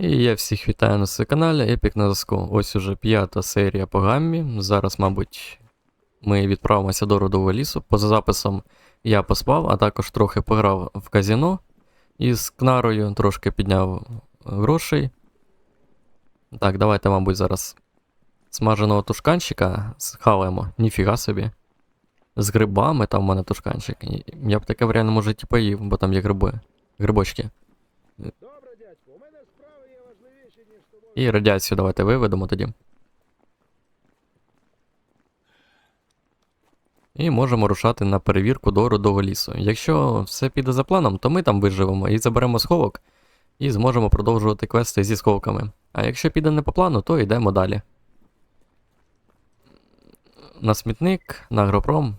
І я всіх вітаю на своєму каналі Epic на зв'язку. Ось уже п'ята серія по гаммі. Зараз, мабуть, ми відправимося до родового лісу. Поза записом я поспав, а також трохи пограв в казіно із Кнарою, трошки підняв грошей. Так, давайте, мабуть, зараз смаженого тушканчика схаваємо. Ніфіга собі. З грибами там в мене тушканчик. Я б таке в реальному житті поїв, бо там є гриби. Грибочки. Добре, дядько, у мене справи є важливіші, ніж з тобою. І радіацію давайте виведемо тоді. І можемо рушати на перевірку до родового лісу. Якщо все піде за планом, то ми там виживемо і заберемо сховок, і зможемо продовжувати квести зі сховками. А якщо піде не по плану, то йдемо далі. На смітник, на агропром.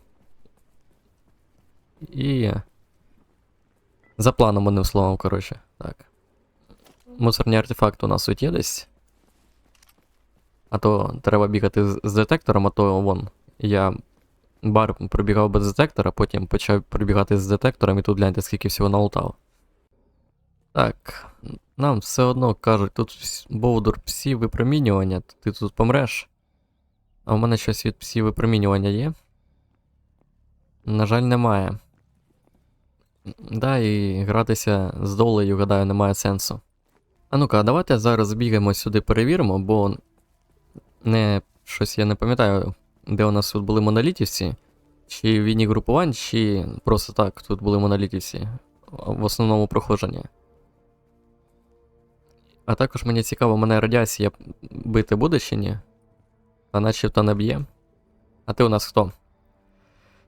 І. За планом, одним словом, коротше. Так. Мусорні артефакти у нас тут є десь. А то треба бігати з, детектором, а то вон. Я бар пробігав без детектора, потім почав пробігати з детектором і тут гляньте, скільки всього налутав. Так, нам все одно кажуть, тут Бовдур псі випромінювання, ти тут помреш. А у мене щось від псі випромінювання є? На жаль, немає. Да, і гратися з долею, гадаю, немає сенсу. А ну-ка, давайте зараз збігаємо сюди, перевіримо, бо не щось я не пам'ятаю, де у нас тут були монолітівці, чи війні групувань, чи просто так тут були монолітівці в основному проходженні. А також мені цікаво, мене радіація бити буде чи ні? А начебто не б'є. А ти у нас хто?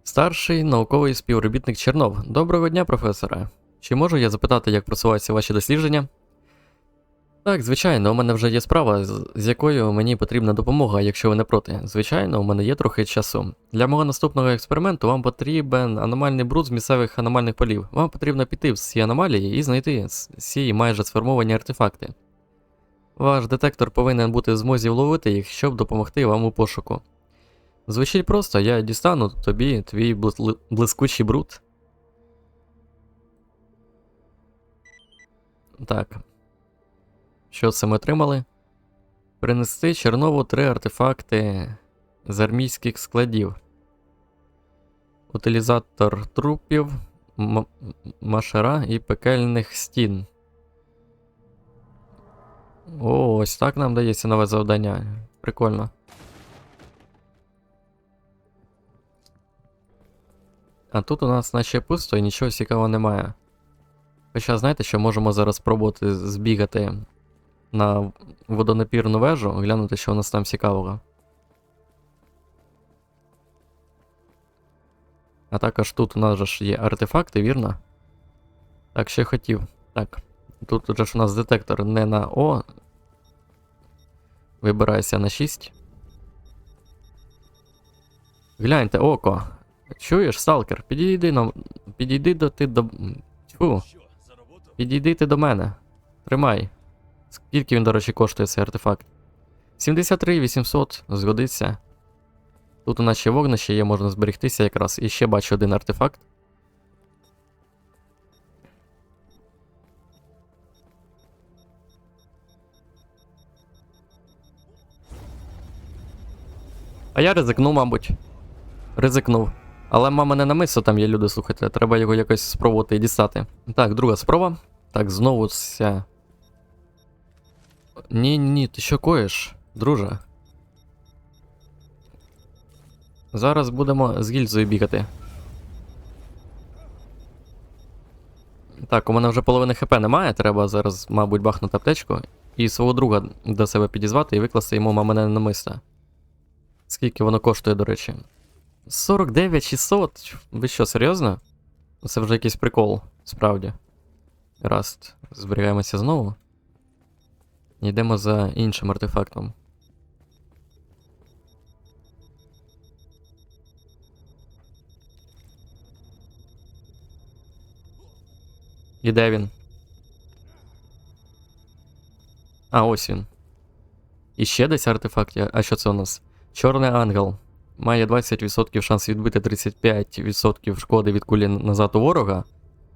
Старший науковий співробітник Чернов. Доброго дня, професоре. Чи можу я запитати, як просуваються ваші дослідження? Так, звичайно, у мене вже є справа, з, якою мені потрібна допомога, якщо ви не проти. Звичайно, у мене є трохи часу. Для мого наступного експерименту вам потрібен аномальний бруд з місцевих аномальних полів. Вам потрібно піти в ці аномалії і знайти ці майже сформовані артефакти. Ваш детектор повинен бути в змозі вловити їх, щоб допомогти вам у пошуку. Звучить просто, я дістану тобі твій блискучий бруд. Так. Що це ми отримали? Принести Чернову три артефакти з армійських складів. Утилізатор трупів, машера і пекельних стін. О, ось так нам дається нове завдання. Прикольно. А тут у нас наче пусто і нічого цікавого немає. Хоча знаєте, що можемо зараз спробувати збігати на водонапірну вежу, глянути, що у нас там цікавого. А також тут у нас же ж є артефакти, вірно? Так, я хотів. Так. Тут уже ж у нас детектор не на О. Вибирається на 6. Гляньте, око. Чуєш, сталкер? Підійди нам. Підійди до ти до. Тьфу. Підійди ти до мене. Тримай. Скільки він, до речі, коштує цей артефакт? 73 800, згодиться. Тут у нас ще вогнище є, можна зберегтися якраз. І ще бачу один артефакт. А я ризикнув, мабуть. Ризикнув. Але мама не намисло, там є люди, слухайте, треба його якось спробувати і дістати. Так, друга спроба. Так, знову ця. Ні, ні, ти що коїш, друже? Зараз будемо з гільзою бігати. Так, у мене вже половини хп немає, треба зараз, мабуть, бахнути аптечку і свого друга до себе підізвати і викласти йому мамине намисто. Скільки воно коштує, до речі? 49 600? Ви що, серйозно? Це вже якийсь прикол, справді. Раз, зберігаємося знову. Йдемо за іншим артефактом. І де він? А, ось він. І ще десь артефакт. А що це у нас? Чорний ангел. Має 20% шанс відбити 35% шкоди від кулі назад у ворога.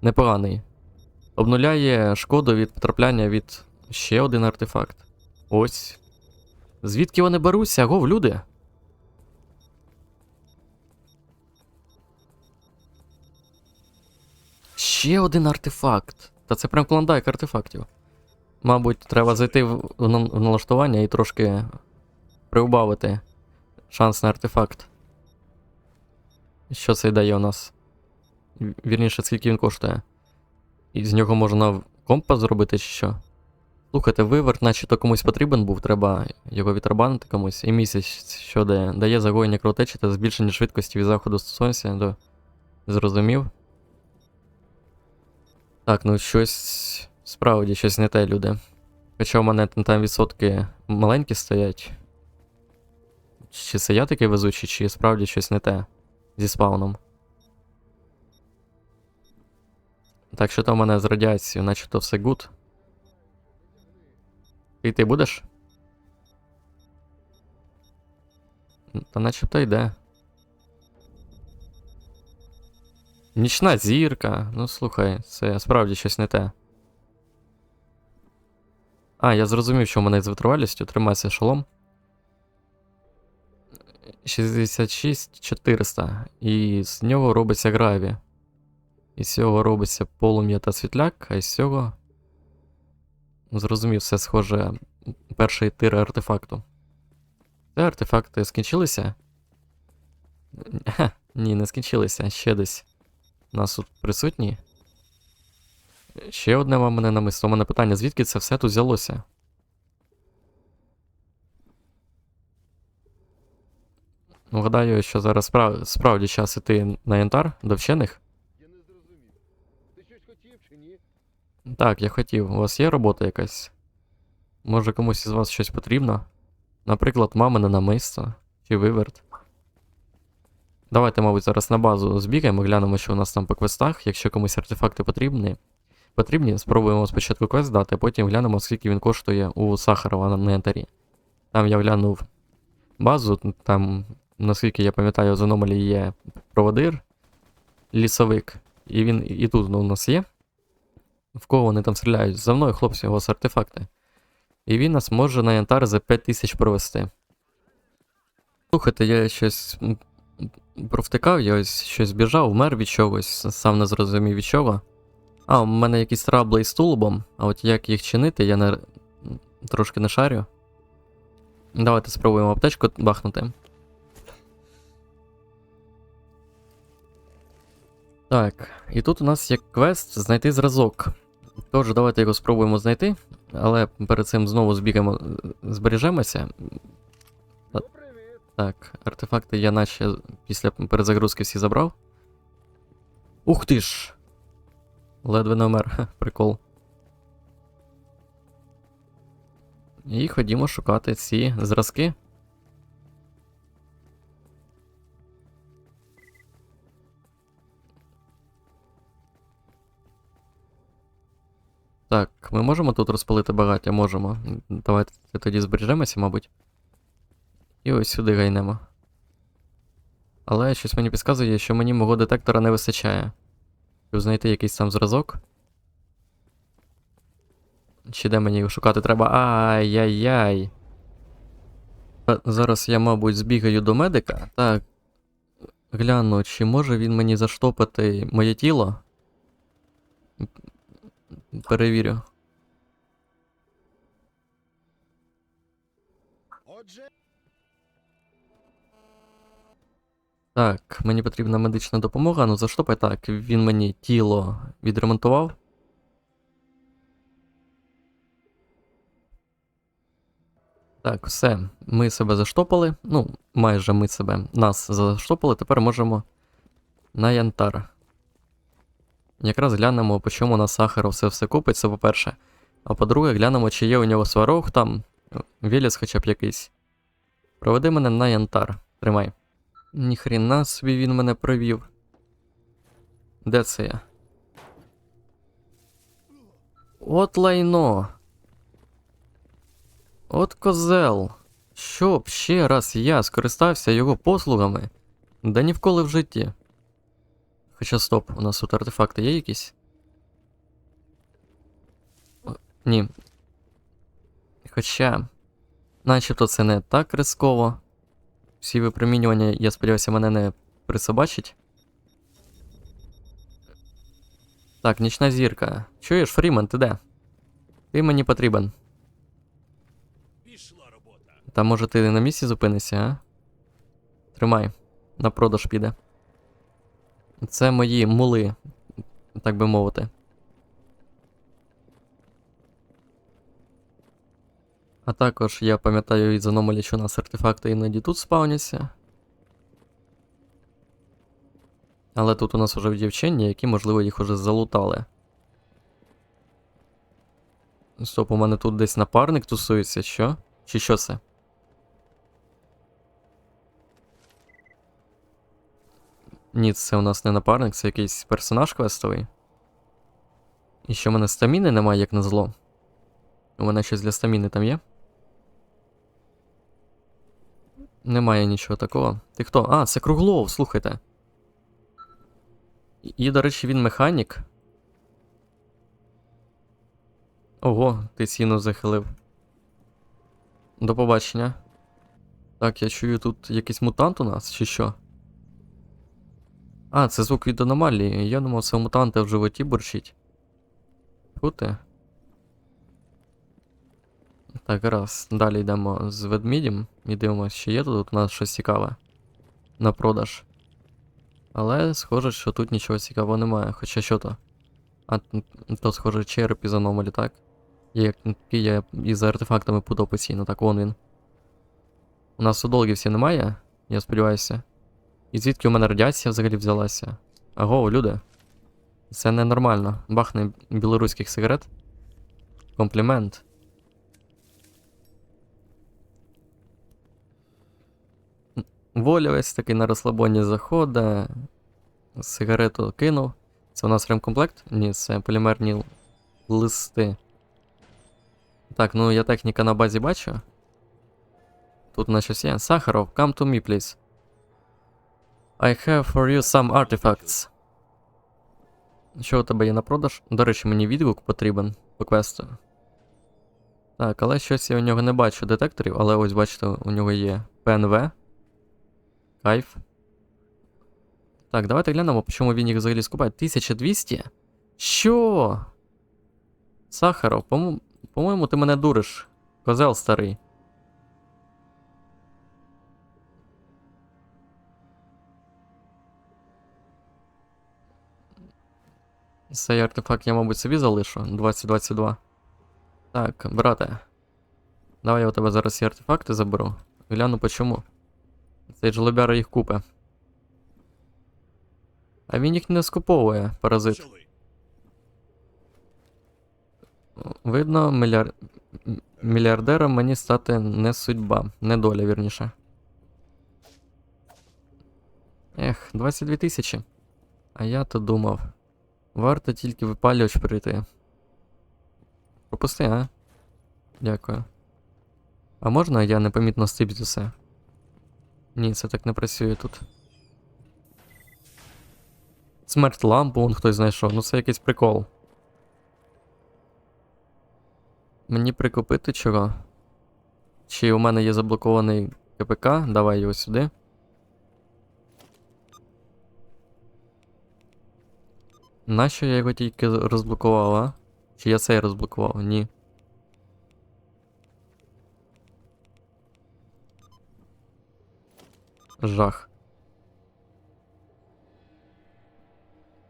Непоганий. Обнуляє шкоду від потрапляння від Ще один артефакт. Ось. Звідки вони беруться? Гов, люди? Ще один артефакт. Та це прям клондайк артефактів. Мабуть, треба зайти в, налаштування і трошки приубавити шанс на артефакт. Що це дає у нас? Вірніше, скільки він коштує. І з нього можна компас зробити чи що? Слухайте, виверт, наче-то комусь потрібен був, треба його відрабанити комусь. І місяць, що дає, дає загоєння кровотечі та збільшення швидкості від заходу сонця до. Зрозумів. Так, ну щось. Справді щось не те, люди. Хоча у мене там відсотки маленькі стоять. Чи це я такий везучий, чи справді щось не те зі спауном. Так що там у мене з радіацією, начебто все гуд. І ти будеш? Та начебто йде. Нічна зірка. Ну слухай, це справді щось не те. А, я зрозумів, що в мене з витривалістю тримається шолом. 66 400. І з нього робиться граві. Із цього робиться полум'я та світляк, а із цього. Зрозумів, все схоже. Перший тир артефакту. Це артефакти скінчилися? Ха, ні, не скінчилися, ще десь. Нас тут присутні. Ще одне вам мене намисло. У мене питання, звідки це все тут взялося? Ну, гадаю, що зараз справ... справді час іти на янтар до вчених. Я не зрозумів. Ти щось хотів чи ні? Так, я хотів. У вас є робота якась? Може комусь із вас щось потрібно? Наприклад, мамине намисто чи виверт. Давайте, мабуть, зараз на базу збігаємо, глянемо, що у нас там по квестах. Якщо комусь артефакти потрібні, потрібні, спробуємо спочатку квест дати, а потім глянемо, скільки він коштує у Сахарова на, на. Там я глянув базу, там, наскільки я пам'ятаю, з аномалії є проводир, лісовик. І він і тут ну, у нас є. В кого вони там стріляють? За мною, хлопці, у вас артефакти. І він нас може на янтар за 5 тисяч провести. Слухайте, я щось провтикав, я ось щось біжав, вмер від чогось, сам не зрозумів від чого. А, у мене якісь трабли із тулубом, а от як їх чинити, я не... трошки не шарю. Давайте спробуємо аптечку бахнути. Так, і тут у нас є квест знайти зразок. Тож, давайте його спробуємо знайти, але перед цим знову збігаємо, е, збережемося. Так, артефакти я наче після перезагрузки всі забрав. Ух ти ж! Ледве не вмер, прикол. І ходімо шукати ці зразки. Так, ми можемо тут розпалити багаття? Можемо. Давайте тоді збережемося, мабуть. І ось сюди гайнемо. Але щось мені підказує, що мені мого детектора не вистачає. Щоб знайти якийсь там зразок. Чи де мені його шукати треба? Ай-яй-яй. Е, Зараз я, мабуть, збігаю до медика. Так. Гляну, чи може він мені заштопати моє тіло? Перевірю. Так, мені потрібна медична допомога. Ну заштопай так. Він мені тіло відремонтував. Так, все. Ми себе заштопали. Ну, майже ми себе нас заштопали. Тепер можемо на янтар. Якраз глянемо, по чому на Сахаров все все купить, це по-перше. А по-друге, глянемо, чи є у нього сварог там, Веліс хоча б якийсь. Проведи мене на янтар. Тримай. Ніхрена собі він мене провів. Де це я? От лайно. От козел. Щоб ще раз я скористався його послугами. Да ні вколи в житті. Хоча стоп, у нас тут артефакти є якісь? О, ні. Хоча, начебто це не так ризиково. Всі випромінювання, я сподіваюся, мене не присобачить. Так, нічна зірка. Чуєш, Фріман, ти де? Ти мені потрібен. Пішла робота. Та може ти на місці зупинишся, а? Тримай, на продаж піде. Це мої мули, так би мовити. А також я пам'ятаю від аномалі, що у нас артефакти іноді тут спавняться. Але тут у нас уже дівчині, які, можливо, їх уже залутали. Стоп, у мене тут десь напарник тусується, що? Чи що це? Ні, це у нас не напарник, це якийсь персонаж квестовий. І що в мене стаміни немає, як на зло. У мене щось для стаміни там є? Немає нічого такого. Ти хто? А, це Круглов, слухайте. І, до речі, він механік. Ого, ти ціну захилив. До побачення. Так, я чую тут якийсь мутант у нас, чи що? А, це звук від аномалії. Я думав, це у мутанта в животі бурчить. Фу. Так, раз. Далі йдемо з ведмідем і дивимося, чи є тут у нас щось цікаве на продаж. Але схоже, що тут нічого цікавого немає. Хоча що то? А, то схоже череп із аномалі, так? Який я із артефактами путав постійно, так вон він. У нас судолгівців немає, я сподіваюся. І звідки у мене радіація взагалі взялася? Аго, люди. Це ненормально. Бахне білоруських сигарет. Комплімент. Воля весь такий на розслабоні заходить. Сигарету кинув. Це у нас ремкомплект? Ні, це полімерні листи. Так, ну я техніка на базі бачу. Тут у нас щось є. Сахаров, come to me, please. I have for you some artifacts. Що у тебе є на продаж? До речі, мені відгук потрібен по квесту. Так, але щось я у нього не бачу детекторів, але ось бачите, у нього є ПНВ. Кайф. Так, давайте глянемо, по чому він їх взагалі скупає. 1200? Що? Сахаров, по-мо- по-моєму, ти мене дуриш. Козел старий. Цей артефакт я, мабуть, собі залишу. 2022. Так, брате. Давай я у тебе зараз ці артефакти заберу. Гляну по чому. Цей жлобяра їх купе. А він їх не скуповує, паразит. Видно, мільяр... мільярдером мені стати не судьба, не доля, вірніше. Ех, 22 тисячі. А я то думав. Варто тільки випалювач прийти. Пропусти, а? Дякую. А можна я непомітно стиблю все? Ні, це так не працює тут. Смерть лампу, вон хтось знайшов. Ну це якийсь прикол. Мені прикупити чого? Чи у мене є заблокований КПК? Давай його сюди. Нащо я його тільки розблокував, а? Чи я цей розблокував? Ні. Жах.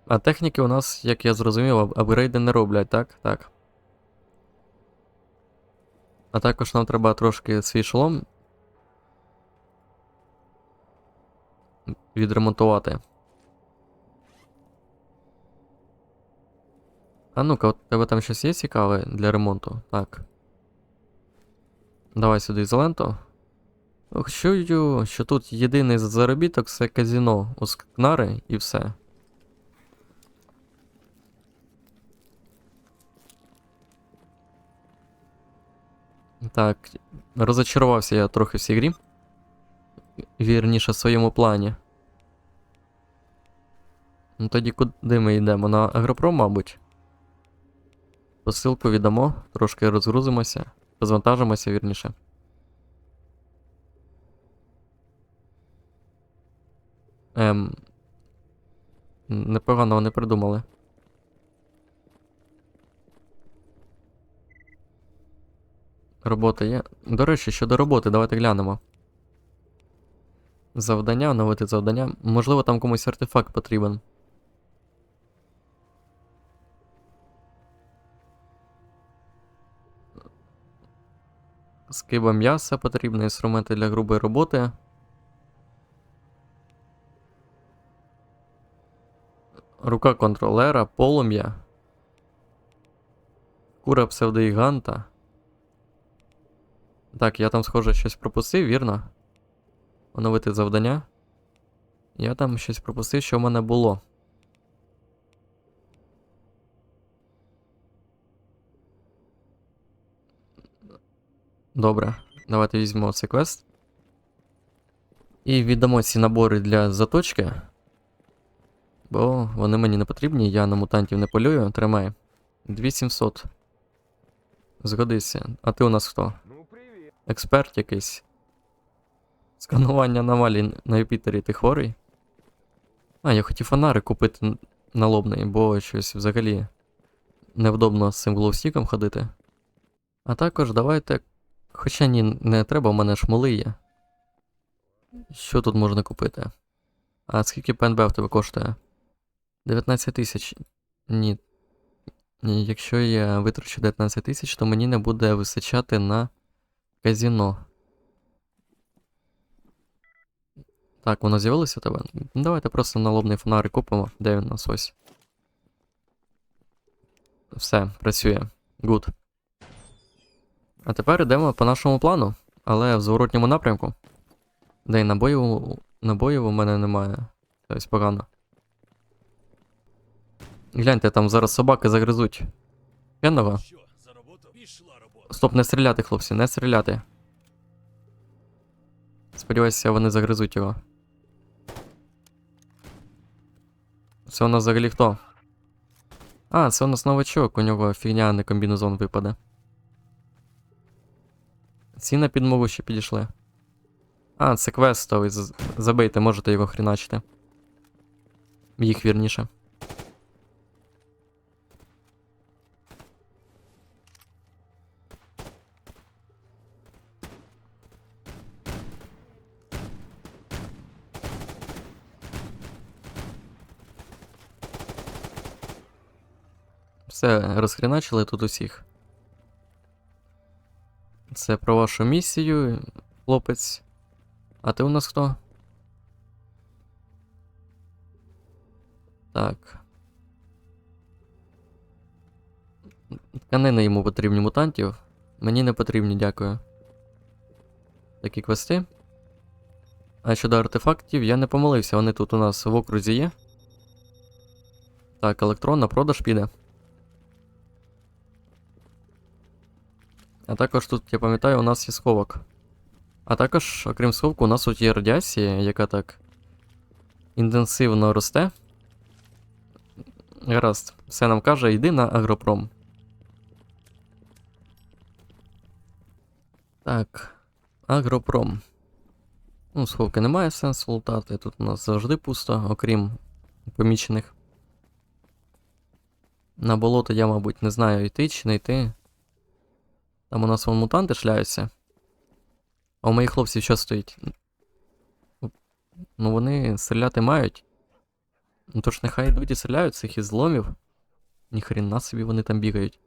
А техніки у нас, як я зрозумів, апгрейди не роблять, так? Так. А також нам треба трошки свій шолом відремонтувати. А ну-ка, у тебе там щось є цікаве для ремонту? Так. Давай сюди ізоленту. Ох, чую, що тут єдиний заробіток це казіно у Скнари і все. Так, розочарувався я трохи в цій грі. Вірніше в своєму плані. Ну тоді куди ми йдемо? На Агропром, мабуть. Посилку віддамо, трошки розгрузимося. Розвантажимося вірніше. Ем. Непогано вони придумали. Робота є. До речі, щодо роботи, давайте глянемо. Завдання, оновити завдання. Можливо, там комусь артефакт потрібен. Скиба м'яса потрібно, інструменти для грубої роботи. Рука контролера, полум'я. Кура псевдоїганта. Так, я там, схоже, щось пропустив, вірно? Оновити завдання. Я там щось пропустив, що в мене було. Добре, давайте візьмемо цей квест. І віддамо ці набори для заточки. Бо вони мені не потрібні, я на мутантів не полюю. Тримай. 2700. Згодися. А ти у нас хто? Ну. Експерт якийсь. Сканування аномалій на Юпітері, ти хворий? А, я хотів фонари купити налобний, бо щось взагалі невдобно з цим глоустіком ходити. А також давайте. Хоча ні, не треба, у мене шмоли є. Що тут можна купити? А скільки ПНБ в тебе коштує? 19 тисяч. Ні. Ні, якщо я витрачу 19 тисяч, то мені не буде вистачати на казіно. Так, воно з'явилося у тебе? Ну, Давайте просто налобний фонарик купимо. Де він у нас ось? Все, працює. Гуд. А тепер йдемо по нашому плану, але в зворотньому напрямку. Де й набоїв, набоїв у мене немає. Тобто погано. Гляньте, там зараз собаки загризуть. П'яного? Стоп, не стріляти, хлопці, не стріляти. Сподіваюся, вони загризуть його. Це у нас взагалі хто? А, це у нас новачок, у нього фігня, не комбінезон випаде. Ці на підмогу ще підійшли. А, це квестовий. Забийте, можете його хріначити. Їх вірніше. Все, розхріначили тут усіх. Це про вашу місію, хлопець. А ти у нас хто? Так. Тканини йому потрібні мутантів. Мені не потрібні, дякую. Такі квести. А щодо артефактів, я не помилився, вони тут у нас в окрузі є. Так, електрон на продаж піде. А також тут, я пам'ятаю, у нас є сховок. А також, окрім сховку, у нас тут є радіація, яка так інтенсивно росте. Гаразд, все нам каже, йди на агропром. Так, агропром. Ну, сховки немає сенсу лутати. Тут у нас завжди пусто, окрім помічених. На болото я, мабуть, не знаю, йти чи не йти. Там у нас вон мутанти шляються. А у моїх хлопців що стоїть? Ну вони стріляти мають. Ну то ж нехай йдуть і стріляють цих із зломів. Ніхрена собі вони там бігають.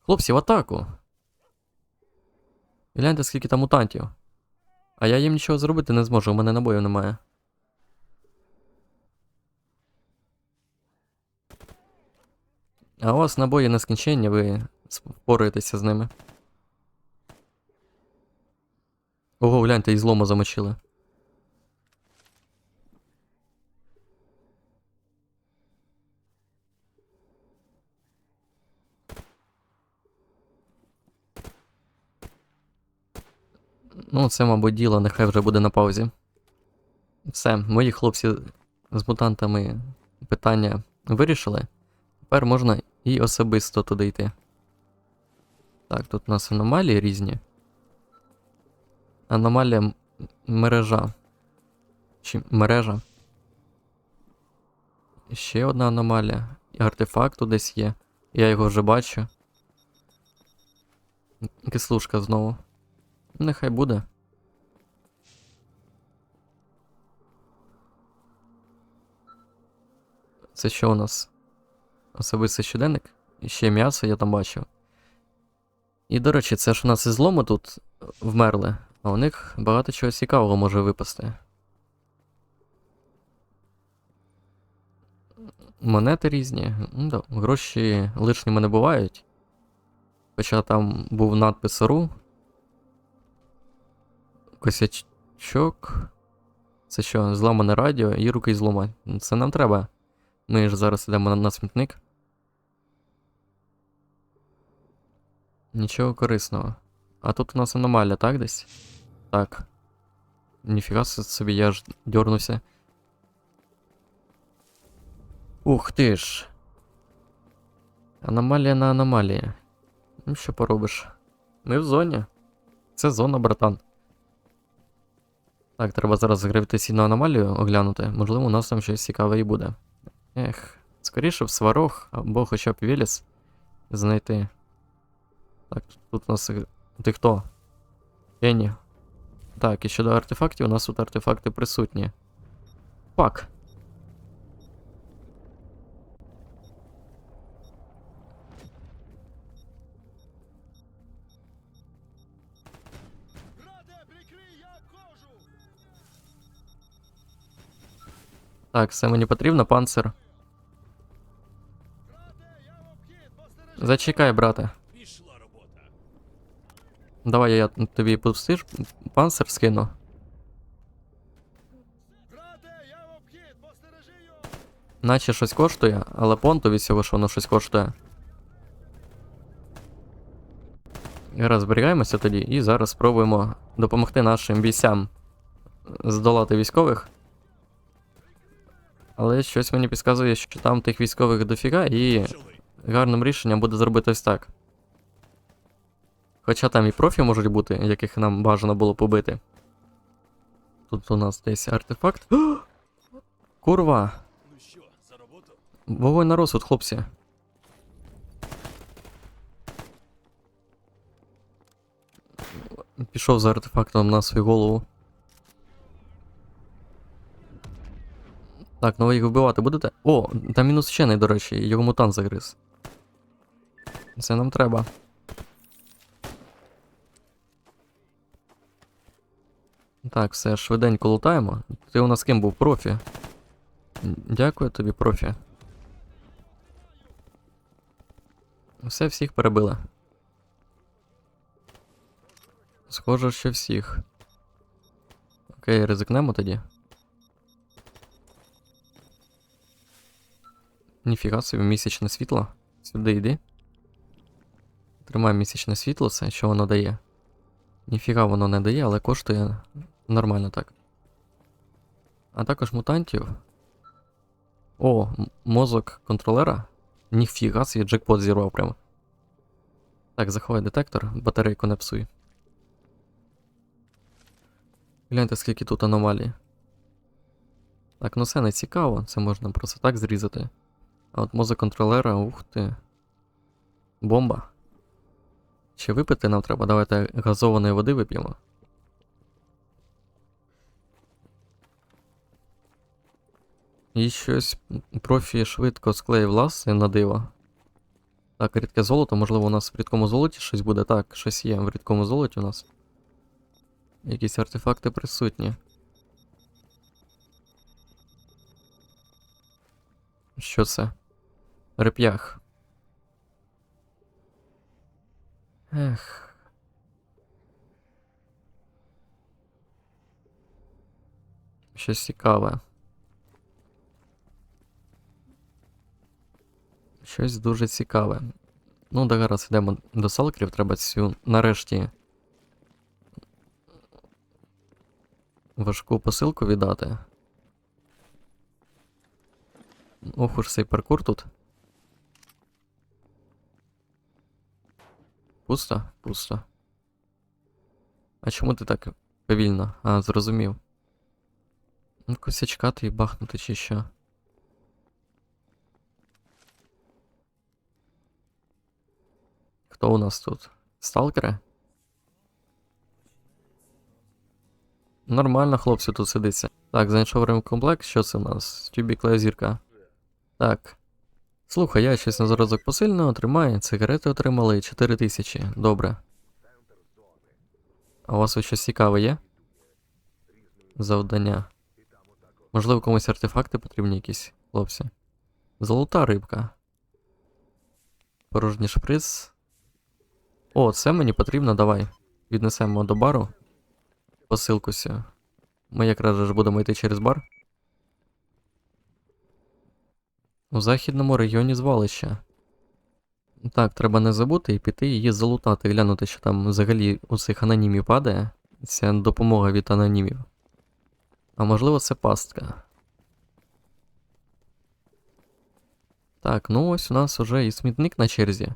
Хлопці, в атаку! Гляньте, скільки там мутантів. А я їм нічого зробити не зможу, у мене набою немає. А у вас набої нескінченні, ви впораєтеся з ними. Ого, гляньте, і злома замочили. Ну, це, мабуть, діло, нехай вже буде на паузі. Все, мої хлопці з мутантами питання вирішили. Тепер можна і особисто туди йти. Так, тут у нас аномалії різні. Аномалія мережа. Чи мережа. Ще одна аномалія. І артефакт тут десь є. Я його вже бачу. Кислушка знову. Нехай буде. Це що у нас? Особистий щоденник? І ще м'ясо я там бачив. І, до речі, це ж у нас із злому тут вмерли, а у них багато чого цікавого може випасти. Монети різні. Ну, да, гроші лишніми не бувають. Хоча там був надпис РУ. Косячок. Це що, зламане радіо і руки злома. Це нам треба. Ми ж зараз йдемо на смітник. Нічого корисного. А тут у нас аномалія, так десь? Так. Ніфіга собі, я ж дьорнувся. Ух ти ж. Аномалія на аномалії. Ну, що поробиш? Ми в зоні. Це зона, братан. Так, треба зараз гравітаційну аномалію оглянути. Можливо, у нас там щось цікаве і буде. Ех, скоріше в сварог або хоча б Веліс знайти. Так, тут у нас. г- Ти хто? Кенні. Так, і щодо артефактів, у нас тут артефакти присутні. Пак. Раде, прикрий, я обходжу! Так, все мені потрібно, панцир. Раде, я в обхід, постережи! Зачекай, брате. Давай я тобі пустиш, панцир скину. Наче щось коштує, але понту від цього, що воно щось коштує. Гаразд, зберігаємося тоді і зараз спробуємо допомогти нашим бійцям здолати військових. Але щось мені підказує, що там тих військових дофіга, і гарним рішенням буде зробити ось так. Хоча там і профі можуть бути, яких нам бажано було побити. Тут у нас десь артефакт. Курва! Вогонь на розсуд, хлопці. Пішов за артефактом на свою голову. Так, ну ви їх вбивати будете? О, там мінус вчений, до речі, його мутант загриз. Це нам треба. Так, все, швиденько лутаємо. Ти у нас ким був профі? Дякую тобі, профі. Все всіх перебили. Схоже, що всіх. Окей, ризикнемо тоді. Ніфіга собі, місячне світло. Сюди йди. Тримай місячне світло, це що воно дає. Ніфіга воно не дає, але коштує нормально так. А також мутантів. О, мозок контролера. Ніфіга собі джекпот зірвав прямо. Так, заховай детектор, батарейку не псуй. Гляньте, скільки тут аномалій. Так, ну це не цікаво, це можна просто так зрізати. А от мозок контролера, ух ти. Бомба. Ще випити нам треба, давайте газованої води вип'ємо. І щось профі швидко склеїв ласи на диво. Так, рідке золото, можливо, у нас в рідкому золоті щось буде. Так, щось є в рідкому золоті у нас. Якісь артефакти присутні. Що це? Реп'ях. Ех. Щось цікаве. Щось дуже цікаве. Ну, да гаразд, йдемо до салкерів, треба цю нарешті важку посилку віддати. Ох уж цей паркур тут. Пусто? Пусто. А чому ти так повільно? А, зрозумів. Ну, косячка і бахнути чи що. Хто у нас тут? Сталкери? Нормально, хлопці, тут сидиться. Так, знайшов ремкомплект, що це у нас? Тюбікла зірка. Так. Слухай, я щось на зразок посильного тримаю, цигарети отримали 4 тисячі. Добре. А у вас ось щось цікаве є? Завдання. Можливо, комусь артефакти потрібні якісь, хлопці. Золота рибка. Порожній шприц. О, це мені потрібно, давай. Віднесемо до бару. Посилку сю. Ми якраз ж будемо йти через бар. У західному районі звалища. Так, треба не забути і піти її залутати, глянути, що там взагалі у цих анонімів падає. Ця допомога від анонімів. А можливо, це пастка. Так, ну ось у нас уже і смітник на черзі.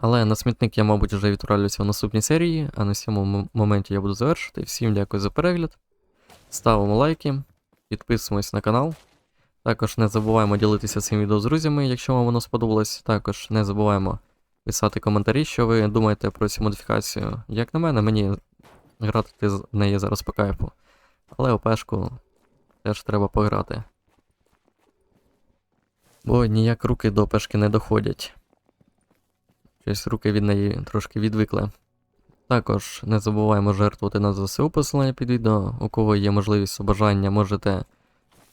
Але на смітник я, мабуть, вже відправлюся в наступній серії, а на цьому моменті я буду завершити. Всім дякую за перегляд. Ставимо лайки, підписуємось на канал. Також не забуваємо ділитися цим відео з друзями, якщо вам воно сподобалось. Також не забуваємо писати коментарі, що ви думаєте про цю модифікацію. Як на мене, мені грати з неї зараз по кайфу. Але ОПшку теж треба пограти. Бо ніяк руки до ОПшки не доходять. Щось руки від неї трошки відвикли. Також не забуваємо жертвувати на ЗСУ посилання під відео. У кого є можливість бажання, можете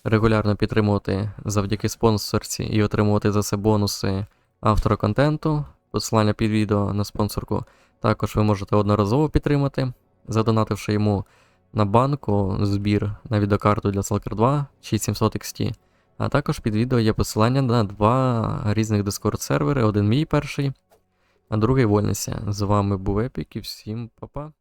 регулярно підтримувати завдяки спонсорці і отримувати за це бонуси автора контенту. Посилання під відео на спонсорку. Також ви можете одноразово підтримати, задонативши йому на банку збір на відеокарту для Stalker 2 6700 XT. А також під відео є посилання на два різних Discord сервери. Один мій перший, а другий Вольниця. З вами був Епік і всім па-па.